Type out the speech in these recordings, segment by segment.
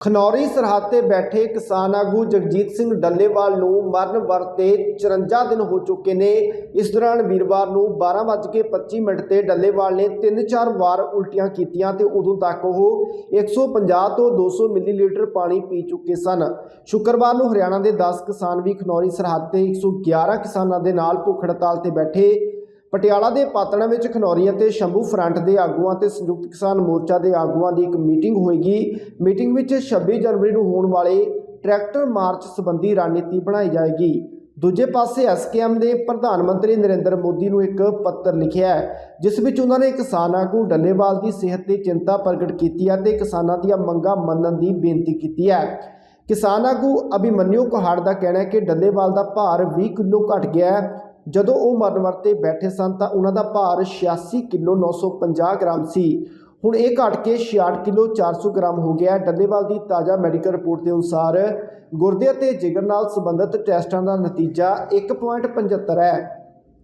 ਖਨੌਰੀ ਸਰਹੱਦ ਤੇ ਬੈਠੇ ਕਿਸਾਨ ਆਗੂ ਜਗਜੀਤ ਸਿੰਘ ਡੱਲੇਵਾਲ ਨੂੰ ਮਰਨ ਵਰਤੇ 54 ਦਿਨ ਹੋ ਚੁੱਕੇ ਨੇ। ਇਸ ਦੌਰਾਨ ਵੀਰਵਾਰ ਨੂੰ 12:25 ਮਿੰਟ ਤੇ ਡੱਲੇਵਾਲ ਨੇ 3-4 ਵਾਰ ਉਲਟੀਆਂ ਕੀਤੀਆਂ ਤੇ ਉਦੋਂ ਤੱਕ ਉਹ 150 ਤੋਂ 200 ਮਿਲੀਲੀਟਰ ਪਾਣੀ ਪੀ ਚੁੱਕੇ ਸਨ। ਸ਼ੁੱਕਰਵਾਰ ਨੂੰ ਹਰਿਆਣਾ ਦੇ 10 ਕਿਸਾਨ ਵੀ ਖਨੌਰੀ ਸਰਹੱਦ ਤੇ 111 ਕਿਸਾਨਾਂ ਦੇ ਨਾਲ ਭੁੱਖ ਹੜਤਾਲ ਤੇ ਬੈਠੇ। ਪਟਿਆਲਾ ਦੇ ਪਾਤਣਾ ਵਿੱਚ ਖਨੌਰੀ ਅਤੇ ਸ਼ੰਭੂ ਫਰੰਟ ਦੇ ਆਗੂਆਂ ਤੇ ਸੰਯੁਕਤ ਕਿਸਾਨ ਮੋਰਚਾ ਦੇ ਆਗੂਆਂ ਦੀ ਇੱਕ ਮੀਟਿੰਗ ਹੋਏਗੀ। ਮੀਟਿੰਗ ਵਿੱਚ 26 ਜਨਵਰੀ ਨੂੰ ਹੋਣ ਵਾਲੇ ਟਰੈਕਟਰ ਮਾਰਚ ਸੰਬੰਧੀ ਰਣਨੀਤੀ ਬਣਾਈ ਜਾਏਗੀ। ਦੂਜੇ ਪਾਸੇ ਐਸਕੇਐਮ ਨੇ ਪ੍ਰਧਾਨ ਮੰਤਰੀ ਨਰਿੰਦਰ ਮੋਦੀ ਨੂੰ ਇੱਕ ਪੱਤਰ ਲਿਖਿਆ ਹੈ, ਜਿਸ ਵਿੱਚ ਉਹਨਾਂ ਨੇ ਕਿਸਾਨ ਆਗੂ ਡੱਲੇਵਾਲ ਦੀ ਸਿਹਤ ਤੇ ਚਿੰਤਾ ਪ੍ਰਗਟ ਕੀਤੀ ਹੈ ਤੇ ਕਿਸਾਨਾਂ ਦੀਆਂ ਮੰਗਾਂ ਮੰਨਣ ਦੀ ਬੇਨਤੀ ਕੀਤੀ ਹੈ। ਕਿਸਾਨ ਆਗੂ ਅਭਿਮਨਿਊ ਕੁਹਾੜ ਦਾ ਕਹਿਣਾ ਹੈ ਕਿ ਡੱਲੇਵਾਲ ਦਾ ਭਾਰ 20 ਕਿਲੋ ਘਟ ਗਿਆ ਹੈ। ਜਦੋਂ ਉਹ ਮਰਨ ਵਰਤੇ ਬੈਠੇ ਸਨ ਤਾਂ ਉਹਨਾਂ ਦਾ ਭਾਰ 86 ਕਿਲੋ 950 ਗ੍ਰਾਮ ਸੀ। ਹੁਣ ਇਹ ਘਟ ਕੇ 66 ਕਿਲੋ 400 ਗ੍ਰਾਮ ਹੋ ਗਿਆ ਡੱਲੇਵਾਲ ਦੀ ਤਾਜ਼ਾ ਮੈਡੀਕਲ ਰਿਪੋਰਟ ਦੇ ਅਨੁਸਾਰ ਗੁਰਦੇ ਅਤੇ ਜਿਗਰ ਨਾਲ ਸੰਬੰਧਿਤ ਟੈਸਟਾਂ ਦਾ ਨਤੀਜਾ 1.75 ਹੈ,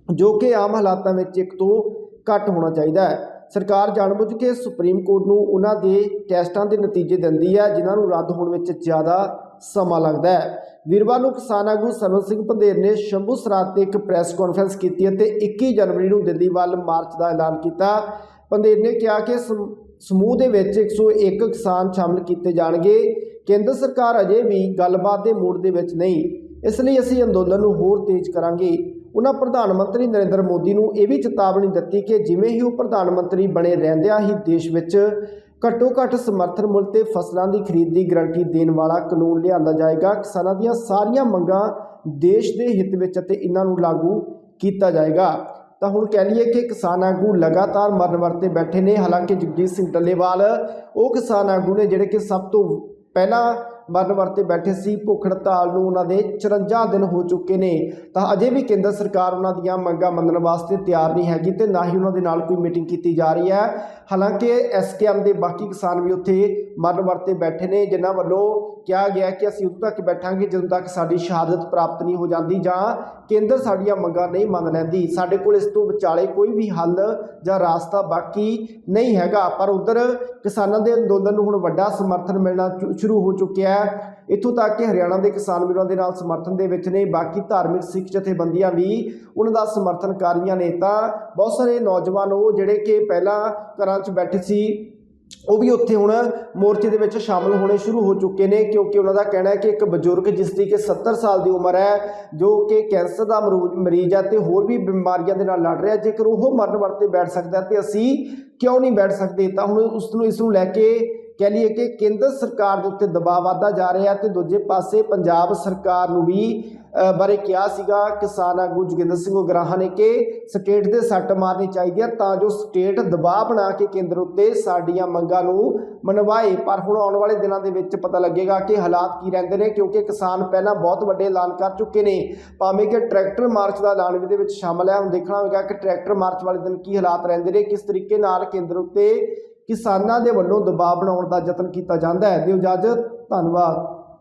ਜੋ ਕਿ ਆਮ ਹਾਲਾਤਾਂ ਵਿੱਚ ਇੱਕ ਤੋਂ ਘੱਟ ਹੋਣਾ ਚਾਹੀਦਾ ਹੈ। ਸਰਕਾਰ ਜਾਣਬੁੱਝ ਕੇ ਸੁਪਰੀਮ ਕੋਰਟ ਨੂੰ ਉਹਨਾਂ ਦੇ ਟੈਸਟਾਂ ਦੇ ਨਤੀਜੇ ਦਿੰਦੀ ਹੈ, ਜਿਨ੍ਹਾਂ ਨੂੰ ਰੱਦ ਹੋਣ ਵਿੱਚ ਜ਼ਿਆਦਾ ਸਮਾਂ ਲੱਗਦਾ ਹੈ। ਵੀਰਵਾਰ ਨੂੰ ਕਿਸਾਨ ਆਗੂ ਸਰਵਨ ਸਿੰਘ ਪੰਧੇਰ ਨੇ ਸ਼ੰਭੂ ਸਰਾਤ ਤੇ ਇੱਕ ਪ੍ਰੈਸ ਕਾਨਫਰੰਸ ਕੀਤੀ ਅਤੇ 21 ਜਨਵਰੀ ਨੂੰ ਦਿੱਲੀ ਵੱਲ ਮਾਰਚ ਦਾ ਐਲਾਨ ਕੀਤਾ। ਪੰਧੇਰ ਨੇ ਕਿਹਾ ਕਿ ਸਮੂਹ ਦੇ ਵਿੱਚ 101 ਕਿਸਾਨ ਸ਼ਾਮਲ ਕੀਤੇ ਜਾਣਗੇ। ਕੇਂਦਰ ਸਰਕਾਰ ਅਜੇ ਵੀ ਗੱਲਬਾਤ ਦੇ ਮੂਡ ਦੇ ਵਿੱਚ ਨਹੀਂ। ਇਸ ਲਈ ਅਸੀਂ ਅੰਦੋਲਨ ਨੂੰ ਹੋਰ ਤੇਜ਼ ਕਰਾਂਗੇ। ਉਹਨਾਂ ਪ੍ਰਧਾਨ ਮੰਤਰੀ ਨਰਿੰਦਰ ਮੋਦੀ ਨੂੰ ਇਹ ਵੀ ਚੇਤਾਵਨੀ ਦਿੱਤੀ ਕਿ ਜਿਵੇਂ ਹੀ ਉਹ ਪ੍ਰਧਾਨ ਮੰਤਰੀ ਬਣੇ ਰਹਿੰਦਿਆਂ ਹੀ ਦੇਸ਼ ਵਿੱਚ ਘੱਟੋ ਘੱਟ ਸਮਰਥਨ ਮੁੱਲ ਤੇ ਫਸਲਾਂ ਦੀ ਖਰੀਦ ਦੀ ਗਰੰਟੀ ਦੇਣ ਵਾਲਾ ਕਾਨੂੰਨ ਲਿਆਂਦਾ ਜਾਏਗਾ। ਕਿਸਾਨਾਂ ਦੀਆਂ ਸਾਰੀਆਂ ਮੰਗਾਂ ਦੇਸ਼ ਦੇ ਹਿੱਤ ਵਿੱਚ ਅਤੇ ਇਹਨਾਂ ਨੂੰ ਲਾਗੂ ਕੀਤਾ ਜਾਏਗਾ। ਤਾਂ ਹੁਣ ਕਹਿ ਲਈਏ ਕਿ ਕਿਸਾਨ ਆਗੂ ਲਗਾਤਾਰ ਮਰਨ ਵਰਤੇ ਬੈਠੇ ਨੇ। ਹਾਲਾਂਕਿ ਜਗਜੀਤ ਸਿੰਘ ਡੱਲੇਵਾਲ, ਉਹ ਕਿਸਾਨ ਆਗੂ ਨੇ ਜਿਹੜੇ ਕਿ ਸਭ ਤੋਂ ਪਹਿਲਾਂ ਮਰਨ ਵਰਤੇ ਬੈਠੇ ਸੀ, ਭੁੱਖ ਹੜਤਾਲ ਨੂੰ ਉਹਨਾਂ ਦੇ 54 ਦਿਨ ਹੋ ਚੁੱਕੇ ਨੇ। ਤਾਂ ਅਜੇ ਵੀ ਕੇਂਦਰ ਸਰਕਾਰ ਉਹਨਾਂ ਦੀਆਂ ਮੰਗਾਂ ਮੰਨਣ ਵਾਸਤੇ ਤਿਆਰ ਨਹੀਂ ਹੈਗੀ ਤੇ ਨਾ ਹੀ ਉਹਨਾਂ ਦੇ ਨਾਲ ਕੋਈ ਮੀਟਿੰਗ ਕੀਤੀ ਜਾ ਰਹੀ ਹੈ। ਹਾਲਾਂਕਿ ਐਸਕੇਐਮ ਦੇ ਬਾਕੀ ਕਿਸਾਨ ਵੀ ਉੱਥੇ ਮਰਨ ਵਰਤੇ ਬੈਠੇ ਨੇ, ਜਿਨ੍ਹਾਂ ਵੱਲੋਂ ਕਿਹਾ ਗਿਆ ਕਿ ਅਸੀਂ ਉਦੋਂ ਤੱਕ ਬੈਠਾਂਗੇ ਜਦੋਂ ਤੱਕ ਸਾਡੀ ਸ਼ਹਾਦਤ ਪ੍ਰਾਪਤ ਨਹੀਂ ਹੋ ਜਾਂਦੀ ਜਾਂ ਕੇਂਦਰ ਸਾਡੀਆਂ ਮੰਗਾਂ ਨਹੀਂ ਮੰਨ ਲੈਂਦੀ। ਸਾਡੇ ਕੋਲ ਇਸ ਤੋਂ ਵਿਚਾਲੇ ਕੋਈ ਵੀ ਹੱਲ ਜਾਂ ਰਾਸਤਾ ਬਾਕੀ ਨਹੀਂ ਹੈਗਾ, ਪਰ ਉਧਰ ਕਿਸਾਨਾਂ ਦੇ ਅੰਦੋਲਨ ਨੂੰ ਹੁਣ ਵੱਡਾ ਸਮਰਥਨ ਮਿਲਣਾ ਚੁ- ਸ਼ੁਰੂ ਹੋ ਚੁੱਕਿਆ ਹੈ। ਇੱਥੋਂ ਤੱਕ ਕਿ ਹਰਿਆਣਾ ਦੇ ਕਿਸਾਨ ਵੀਰਾਂ ਦੇ ਨਾਲ ਸਮਰਥਨ ਦੇ ਵਿੱਚ ਨੇ। ਬਾਕੀ ਧਾਰਮਿਕ ਸਿੱਖ ਜਥੇਬੰਦੀਆਂ ਵੀ ਉਹਨਾਂ ਦਾ ਸਮਰਥਨ ਕਰ ਰਹੀਆਂ ਨੇ ਤਾਂ ਬਹੁਤ ਸਾਰੇ ਨੌਜਵਾਨ ਉਹ ਜਿਹੜੇ ਕਿ ਪਹਿਲਾਂ ਘਰਾਂ 'ਚ ਬੈਠੇ ਸੀ ਉਹ ਵੀ ਉੱਥੇ ਹੁਣ ਮੋਰਚੇ ਦੇ ਵਿੱਚ ਸ਼ਾਮਲ ਹੋਣੇ ਸ਼ੁਰੂ ਹੋ ਚੁੱਕੇ ਨੇ, ਕਿਉਂਕਿ ਉਹਨਾਂ ਦਾ ਕਹਿਣਾ ਹੈ ਕਿ ਇੱਕ ਬਜ਼ੁਰਗ ਜਿਸ ਦੀ ਕਿ 70 ਸਾਲ ਦੀ ਉਮਰ ਹੈ, ਜੋ ਕਿ ਕੈਂਸਰ ਦਾ ਮਰੂ- ਮਰੀਜ਼ ਹੈ ਤੇ ਹੋਰ ਵੀ ਬਿਮਾਰੀਆਂ ਦੇ ਨਾਲ ਲੜ ਰਿਹਾ ਜੇਕਰ ਉਹ ਮਰਨ ਵਰਤੇ ਬੈਠ ਸਕਦਾ ਤੇ ਅਸੀਂ ਕਿਉਂ ਨਹੀਂ ਬੈਠ ਸਕਦੇ? ਤਾਂ ਹੁਣ ਉਸ ਨੂੰ ਇਸ ਨੂੰ ਲੈ ਕੇ ਕਹਿ ਲਈਏ ਕਿ ਕੇਂਦਰ ਸਰਕਾਰ ਦੇ ਉੱਤੇ ਦਬਾਅ ਵਧਦਾ ਜਾ ਰਿਹਾ ਤੇ ਦੂਜੇ ਪਾਸੇ ਪੰਜਾਬ ਸਰਕਾਰ ਨੂੰ ਵੀ ਬਾਰੇ ਕਿਹਾ ਸੀਗਾ ਕਿਸਾਨ ਆਗੂ ਜੋਗਿੰਦਰ ਸਿੰਘ ਉਗਰਾਹਾਂ ਨੇ ਕਿ ਸਟੇਟ ਦੇ ਸੱਟ ਮਾਰਨੀ ਚਾਹੀਦੀ ਹੈ ਤਾਂ ਜੋ ਸਟੇਟ ਦਬਾਅ ਬਣਾ ਕੇ ਕੇਂਦਰ ਉੱਤੇ ਸਾਡੀਆਂ ਮੰਗਾਂ ਨੂੰ ਮਨਵਾਏ। ਪਰ ਹੁਣ ਆਉਣ ਵਾਲੇ ਦਿਨਾਂ ਦੇ ਵਿੱਚ ਪਤਾ ਲੱਗੇਗਾ ਕਿ ਹਾਲਾਤ ਕੀ ਰਹਿੰਦੇ ਨੇ ਕਿਉਂਕਿ ਕਿਸਾਨ ਪਹਿਲਾਂ ਬਹੁਤ ਵੱਡੇ ਐਲਾਨ ਕਰ ਚੁੱਕੇ ਨੇ। ਭਾਵੇਂ ਕਿ ਟਰੈਕਟਰ ਮਾਰਚ ਦਾ ਐਲਾਨ ਵੀ ਇਹਦੇ ਵਿੱਚ ਸ਼ਾਮਲ ਹੈ। ਹੁਣ ਦੇਖਣਾ ਹੋਵੇਗਾ ਕਿ ਟਰੈਕਟਰ ਮਾਰਚ ਵਾਲੇ ਦਿਨ ਕੀ ਹਾਲਾਤ ਰਹਿੰਦੇ ਨੇ, ਕਿਸ ਤਰੀਕੇ ਨਾਲ ਕੇਂਦਰ ਉੱਤੇ ਕਿਸਾਨਾਂ ਦੇ ਵੱਲੋਂ ਦਬਾਅ ਬਣਾਉਣ ਦਾ ਯਤਨ ਕੀਤਾ ਜਾਂਦਾ ਹੈ। ਦਿਓ ਇਜਾਜ਼ਤ ਧੰਨਵਾਦ।